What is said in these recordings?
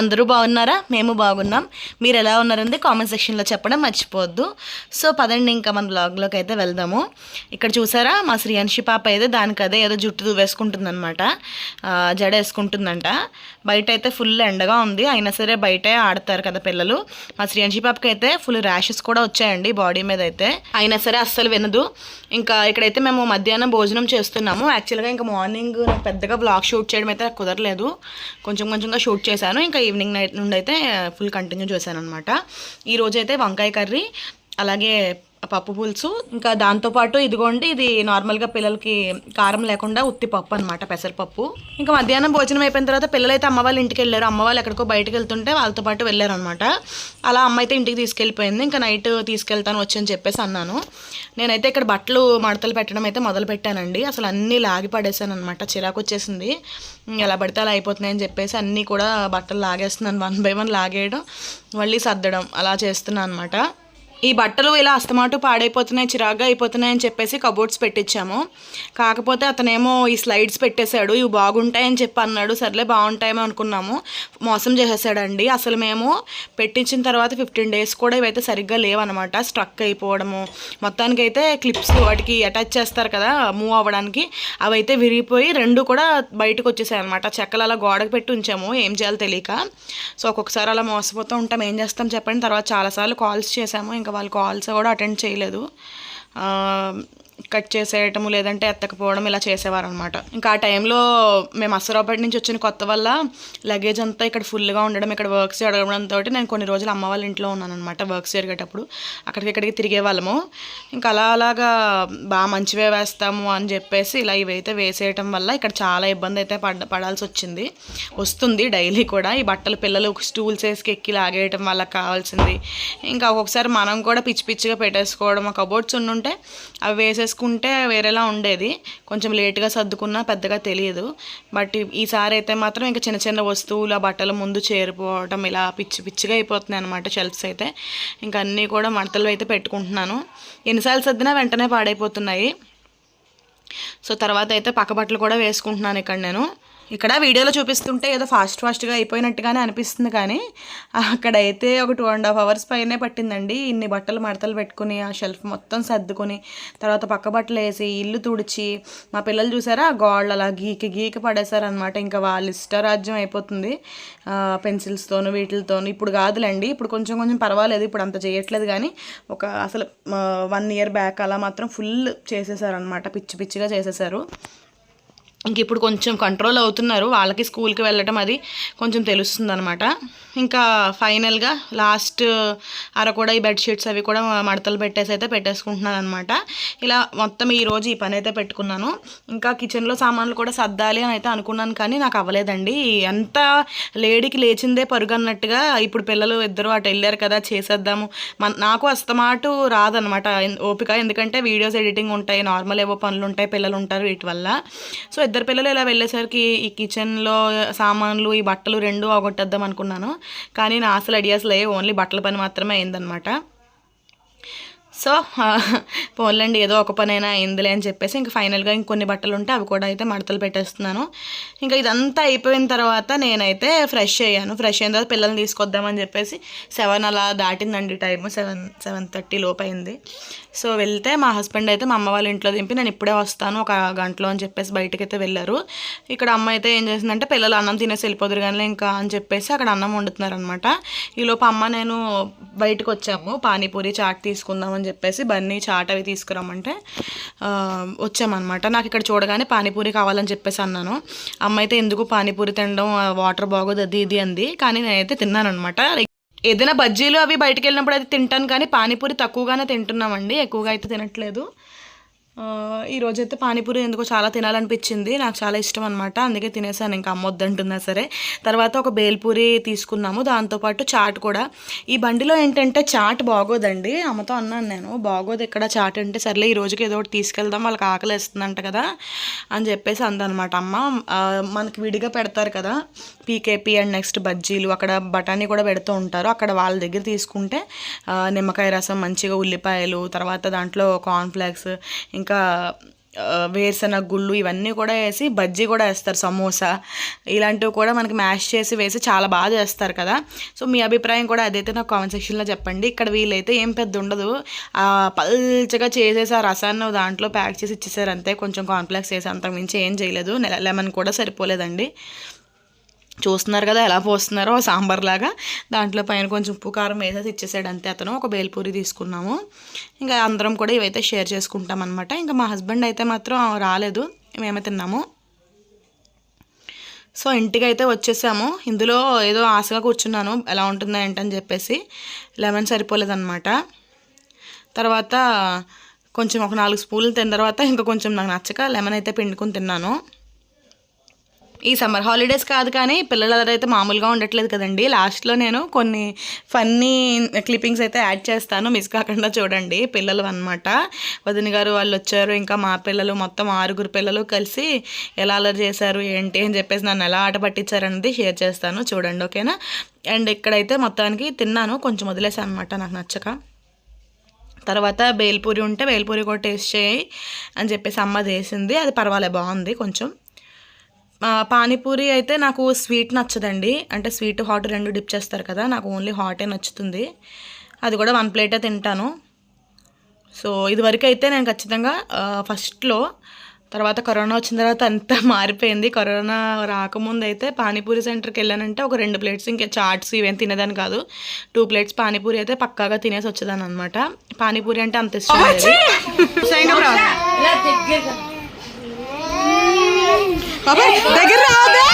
అందరూ బాగున్నారా? మేము బాగున్నాం. మీరు ఎలా ఉన్నారండి కామెంట్ సెక్షన్లో చెప్పడం మర్చిపోవద్దు. సో పదండి ఇంకా మన బ్లాగ్లోకి అయితే వెళ్దాము. ఇక్కడ చూసారా? మా శ్రీయాన్షి పాప అయితే దానికి అదే ఏదో జుట్టు వేసుకుంటుందన్నమాట జడ వేసుకుంటుందంట. బయట అయితే ఫుల్ ఎండగా ఉంది. అయినా సరే బయటే ఆడతారు కదా పిల్లలు. మా శ్రీయాన్షి పాపకి అయితే ఫుల్ ర్యాషెస్ కూడా వచ్చాయండి బాడీ మీద అయితే. అయినా సరే అస్సలు వినదు. ఇంకా ఇక్కడైతే మేము మధ్యాహ్నం భోజనం చేస్తున్నాము. యాక్చువల్గా ఇంకా మార్నింగ్ నాకు పెద్దగా బ్లాగ్ షూట్ చేయడం అయితే నాకు కుదరలేదు. కొంచెం కొంచెంగా షూట్ చేశాను. ఇంకా ఈవినింగ్ నైట్ నుండి అయితే ఫుల్ కంటిన్యూ చేశాను అనమాట ఈరోజైతే వంకాయ కర్రీ అలాగే పప్పు పులుసు ఇంకా దాంతోపాటు ఇదిగోండి ఇది నార్మల్గా పిల్లలకి కారం లేకుండా ఉత్తి పప్పు అనమాట పెసరపప్పు. ఇంకా మధ్యాహ్నం భోజనం అయిపోయిన తర్వాత పిల్లలైతే అమ్మ వాళ్ళ ఇంటికి వెళ్ళారు. అమ్మ వాళ్ళు ఎక్కడికో బయటకు వెళ్తుంటే వాళ్ళతో పాటు వెళ్ళారు అనమాట అలా అమ్మ అయితే ఇంటికి తీసుకెళ్ళిపోయింది. ఇంకా నైట్ తీసుకెళ్తాను వచ్చని చెప్పేసి అన్నాను. నేనైతే ఇక్కడ బట్టలు మడతలు పెట్టడం అయితే మొదలు పెట్టానండి. అసలు అన్నీ లాగి పడేసాను అనమాట చిరాకు వచ్చేసింది. ఎలా పడితే అలా అయిపోతున్నాయని చెప్పేసి అన్నీ కూడా బట్టలు లాగేస్తున్నాను. వన్ బై వన్ లాగేయడం మళ్ళీ సర్దడం అలా చేస్తున్నాను అనమాట ఈ బట్టలు ఇలా అస్తమాటు పాడైపోతున్నాయి చిరాగ్గా అయిపోతున్నాయి అని చెప్పేసి కబోర్డ్స్ పెట్టించాము. కాకపోతే అతనేమో ఈ స్లైడ్స్ పెట్టేశాడు ఇవి బాగుంటాయని చెప్పి అన్నాడు. సర్లే బాగుంటాయేమో అనుకున్నాము. మోసం చేసేసాడండి. అసలు మేము పెట్టించిన తర్వాత ఫిఫ్టీన్ డేస్ కూడా ఇవైతే సరిగ్గా లేవన్నమాట. స్ట్రక్ అయిపోవడము. మొత్తానికైతే క్లిప్స్ వాటికి అటాచ్ చేస్తారు కదా మూవ్ అవ్వడానికి. అవైతే విరిగిపోయి రెండు కూడా బయటకు వచ్చేసాయి అనమాట చెక్కలు అలా గోడకు పెట్టి ఉంచాము. ఏం చేయాలో తెలియక. సో ఒక్కొక్కసారి అలా మోసపోతూ ఉంటాం. ఏం చేస్తాం చెప్పండి. తర్వాత చాలాసార్లు కాల్స్ చేసాము ఇంకా వాళ్ళ కాల్స్ కూడా అటెండ్ చేయలేదు. కట్ చేసేయటము లేదంటే ఎత్తకపోవడం ఇలా చేసేవారు అనమాట ఇంకా ఆ టైంలో మేము అసరాబాద్ నుంచి వచ్చిన కొత్త వల్ల లగేజ్ అంతా ఇక్కడ ఫుల్గా ఉండడం ఇక్కడ వర్క్స్ జరగడంతో నేను కొన్ని రోజులు అమ్మ వాళ్ళ ఇంట్లో ఉన్నాను అనమాట వర్క్స్ జరిగేటప్పుడు. అక్కడికి ఇక్కడికి తిరిగే వాళ్ళము. ఇంకా అలా అలాగా బాగా మంచివే వేస్తాము అని చెప్పేసి ఇలా ఇవైతే వేసేయటం వల్ల ఇక్కడ చాలా ఇబ్బంది అయితే పడ పడాల్సి వచ్చింది. వస్తుంది డైలీ కూడా. ఈ బట్టలు పిల్లలు స్టూల్స్ వేసుకు ఎక్కి లాగేయటం వాళ్ళకి కావాల్సింది. ఇంకా ఒక్కొక్కసారి మనం కూడా పిచ్చి పిచ్చిగా పెట్టేసుకోవడం కబోర్డ్స్ ఉండుంటే అవి వేసేసుకుంటే వేరేలా ఉండేది. కొంచెం లేట్గా సర్దుకున్నా పెద్దగా తెలియదు. బట్ ఈసారి అయితే మాత్రం ఇంకా చిన్న చిన్న వస్తువులు ఆ బట్టల ముందు చేరిపోవడం ఇలా పిచ్చి పిచ్చిగా అయిపోతున్నాయి అనమాట షెల్ఫ్స్ అయితే. ఇంకా అన్నీ కూడా మడతలు అయితే పెట్టుకుంటున్నాను. ఎన్నిసార్లు సర్దినా వెంటనే పాడైపోతున్నాయి. సో తర్వాత అయితే పక్క బట్టలు కూడా వేసుకుంటున్నాను ఇక్కడ నేను. ఇక్కడ వీడియోలో చూపిస్తుంటే ఏదో ఫాస్ట్ ఫాస్ట్గా అయిపోయినట్టుగానే అనిపిస్తుంది కానీ అక్కడైతే ఒక టూ అండ్ హాఫ్ అవర్స్ పైనే పట్టిందండి. ఇన్ని బట్టలు మడతలు పెట్టుకుని ఆ షెల్ఫ్ మొత్తం సర్దుకొని తర్వాత పక్క బట్టలు వేసి ఇల్లు తుడిచి మా పిల్లలు చూసారా? ఆ గోళ్ళు అలా గీకి గీకి పడేశారనమాట ఇంకా వాళ్ళ ఇష్టరాజ్యం అయిపోతుంది. పెన్సిల్స్తోను వీటితోను. ఇప్పుడు కాదులేండి. ఇప్పుడు కొంచెం కొంచెం పర్వాలేదు. ఇప్పుడు అంత చేయట్లేదు కానీ ఒక అసలు వన్ ఇయర్ బ్యాక్ అలా మాత్రం ఫుల్ చేసేసారనమాట పిచ్చి పిచ్చిగా చేసేసారు. ఇంక ఇప్పుడు కొంచెం కంట్రోల్ అవుతున్నారు. వాళ్ళకి స్కూల్కి వెళ్ళటం అది కొంచెం తెలుస్తుంది అనమాట ఇంకా ఫైనల్గా లాస్ట్ uh, అర కూడా ఈ బెడ్షీట్స్ అవి కూడా మడతలు పెట్టేసి అయితే పెట్టేసుకుంటున్నాను అనమాట ఇలా మొత్తం ఈరోజు ఈ పని అయితే పెట్టుకున్నాను. ఇంకా కిచెన్లో సామాన్లు కూడా సర్దాలి అని అయితే అనుకున్నాను కానీ నాకు అవ్వలేదండి. ఎంత లేడీకి లేచిందే పరుగు అన్నట్టుగా ఇప్పుడు పిల్లలు ఇద్దరు అటు వెళ్ళారు కదా చేసేద్దాము. మన నాకు అస్తమాటు రాదనమాట ఓపిక. ఎందుకంటే వీడియోస్ ఎడిటింగ్ ఉంటాయి నార్మల్ ఏవో పనులు ఉంటాయి పిల్లలు ఉంటారు వీటి వల్ల. సో ఇద్దరు పిల్లలు ఇలా వెళ్ళేసరికి ఈ కిచెన్లో సామాన్లు ఈ బట్టలు రెండు అవగొట్టేద్దాం అనుకున్నాను. కానీ నా అసలు ఐడియాస్ లేవు. ఓన్లీ బట్టల పని మాత్రమే అయిందనమాట సో పోన్లండి ఏదో ఒక పనైనా అయిందిలే అని చెప్పేసి ఇంకా ఫైనల్గా ఇంకొన్ని బట్టలు ఉంటే అవి కూడా అయితే మడతలు పెట్టేస్తున్నాను. ఇంకా ఇదంతా అయిపోయిన తర్వాత నేనైతే ఫ్రెష్ అయ్యాను. ఫ్రెష్ అయిన తర్వాత పిల్లల్ని తీసుకొద్దామని చెప్పేసి సెవెన్ అలా దాటిందండి టైము. సెవెన్ సెవెన్ థర్టీ లోపు అయింది. సో వెళ్తే మా హస్బెండ్ అయితే మా అమ్మ వాళ్ళ ఇంట్లో దింపి నేను ఇప్పుడే వస్తాను ఒక గంటలో అని చెప్పేసి బయటకి అయితే వెళ్ళారు. ఇక్కడ అమ్మ అయితే ఏం చేసిందంటే పిల్లలు అన్నం తినేసి వెళ్ళిపోదురు కానీ ఇంకా అని చెప్పేసి అక్కడ అన్నం వండుతున్నారనమాట ఈలోపు అమ్మ నేను బయటకు వచ్చాము. పానీపూరి చాట్ తీసుకుందాం అని చెప్పేసి బన్నీ చాట్ అవి తీసుకురమ్మంటే వచ్చామన్నమాట. నాకు ఇక్కడ చూడగానే పానీపూరి కావాలని చెప్పేసి అన్నాను. అమ్మ అయితే ఎందుకు పానీపూరి తినడం వాటర్ బాగోదు అది ఇది అంది. కానీ నేనైతే తిన్నాను అనమాట ఏదైనా బజ్జీలు అవి బయటకు వెళ్ళినప్పుడు అయితే తింటాను కానీ పానీపూరి తక్కువగానే తింటున్నామండి. ఎక్కువగా అయితే తినట్లేదు. ఈరోజైతే పానీపూరి ఎందుకో చాలా తినాలనిపించింది. నాకు చాలా ఇష్టం అనమాట అందుకే తినేసాను. ఇంకా అమ్మ వద్దంటున్నా సరే. తర్వాత ఒక బేల్పూరి తీసుకున్నాము. దాంతోపాటు చాట్ కూడా. ఈ బండిలో ఏంటంటే చాట్ బాగోదండి. అమ్మతో అన్నాను నేను బాగోదు ఇక్కడ చాట్ అంటే సర్లే ఈ రోజుకి ఏదో ఒకటి తీసుకెళ్దాం. వాళ్ళకి ఆకలి వేస్తుందంట కదా అని చెప్పేసి అందనమాట అమ్మ. మనకి విడిగా పెడతారు కదా. పీకేపీ అండ్ నెక్స్ట్ బజ్జీలు. అక్కడ బఠానీ కూడా పెడుతూ ఉంటారు. అక్కడ వాళ్ళ దగ్గర తీసుకుంటే నిమ్మకాయ రసం మంచిగా ఉల్లిపాయలు తర్వాత దాంట్లో కార్న్ఫ్లేక్స్ ఇంకా వేరుశనగ గుళ్ళు ఇవన్నీ కూడా వేసి బజ్జీ కూడా వేస్తారు సమోసా. ఇలాంటివి కూడా మనకి మ్యాష్ చేసి వేసి చాలా బాగా చేస్తారు కదా. సో మీ అభిప్రాయం కూడా అదైతే నాకు కామెంట్ సెక్షన్లో చెప్పండి. ఇక్కడ వీళ్ళైతే ఏం పెద్ద ఉండదు. పల్చగా చేసేసి ఆ రసాన్ని దాంట్లో ప్యాక్ చేసి ఇచ్చేసారు అంతే. కొంచెం కాంప్లెక్స్ వేసి అంతకు మించి ఏం చేయలేదు. లెమన్ కూడా సరిపోలేదండి. చూస్తున్నారు కదా ఎలా పోస్తున్నారో సాంబార్ లాగా దాంట్లో పైన కొంచెం ఉప్పు కారం వేసేసి ఇచ్చేసాడు అంతే. అతను ఒక బేల్పూరి తీసుకున్నాము. ఇంకా అందరం కూడా ఇవైతే షేర్ చేసుకుంటాం అనమాట ఇంకా మా హస్బెండ్ అయితే మాత్రం రాలేదు మేమే తిన్నాము. సో ఇంటికి అయితే వచ్చేసాము. ఇందులో ఏదో ఆశగా కూర్చున్నాను ఎలా ఉంటుందో ఏంటని చెప్పేసి. లెమన్ సరిపోలేదన్నమాట. తర్వాత కొంచెం ఒక నాలుగు స్పూన్లు తిన్న తర్వాత ఇంకా కొంచెం నాకు నచ్చక లెమన్ అయితే పిండుకొని తిన్నాను. ఈ సమ్మర్ హాలిడేస్ కాదు కానీ పిల్లలు అయితే మామూలుగా ఉండట్లేదు కదండి. లాస్ట్లో నేను కొన్ని ఫన్నీ క్లిప్పింగ్స్ అయితే యాడ్ చేస్తాను. మిస్ కాకుండా చూడండి. పిల్లలు అనమాట వదిన గారు వాళ్ళు వచ్చారు. ఇంకా మా పిల్లలు మొత్తం ఆరుగురు పిల్లలు కలిసి ఎలా అలర్ చేశారు ఏంటి అని చెప్పేసి నన్ను ఎలా ఆట పట్టించారనేది షేర్ చేస్తాను. చూడండి ఓకేనా? అండ్ ఇక్కడైతే మొత్తానికి తిన్నాను. కొంచెం వదిలేసాను అనమాట నాకు నచ్చక. తర్వాత బేల్పూరి ఉంటే బేల్పూరి కూడా టేస్ట్ చేయి అని చెప్పేసి అమ్మ చేసింది. అది పర్వాలే బాగుంది కొంచెం. పానీపూరి అయితే నాకు స్వీట్ నచ్చదండి. అంటే స్వీట్ హాట్ రెండు డిప్ చేస్తారు కదా నాకు ఓన్లీ హాటే నచ్చుతుంది. అది కూడా వన్ ప్లేటే తింటాను. సో ఇదివరకు అయితే నేను ఖచ్చితంగా ఫస్ట్లో తర్వాత కరోనా వచ్చిన తర్వాత అంతా మారిపోయింది. కరోనా రాకముందు అయితే పానీపూరి సెంటర్కి వెళ్ళానంటే ఒక రెండు ప్లేట్స్ ఇంకా చాట్స్ ఇవేం తినేదాన్ని కాదు. టూ ప్లేట్స్ పానీపూరి అయితే పక్కాగా తినేసి వచ్చేదాన్ని అనమాట పానీపూరి అంటే అంత ఇష్టం బాబాయ్, దగ్గర రావద్దే.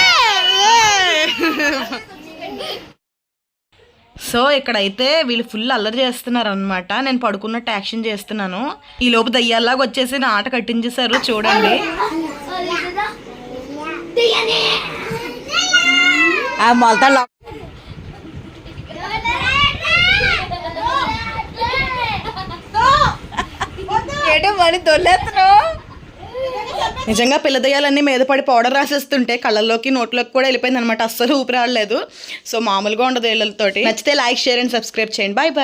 సో ఇక్కడైతే వీళ్ళు ఫుల్ అల్లరి చేస్తున్నారు అనమాట నేను పడుకున్నట్టు యాక్షన్ చేస్తున్నాను. ఈ లోపు దయ్యాల్లాగా వచ్చేసి నా ఆట కట్టించేశారు చూడండి. నిజంగా పిల్లదయ్యాలన్నీ మీద పడి పౌడర్ రాసేస్తుంటే కళ్ళల్లోకి నోట్లోకి కూడా వెళ్ళిపోయింది అనమాట అస్సలు ఊపిరాడలేదు. సో మామూలుగా ఉండదు వీళ్ళతోటి నచ్చితే లైక్ షేర్ అండ్ సబ్స్క్రైబ్ చేయండి. Bye bye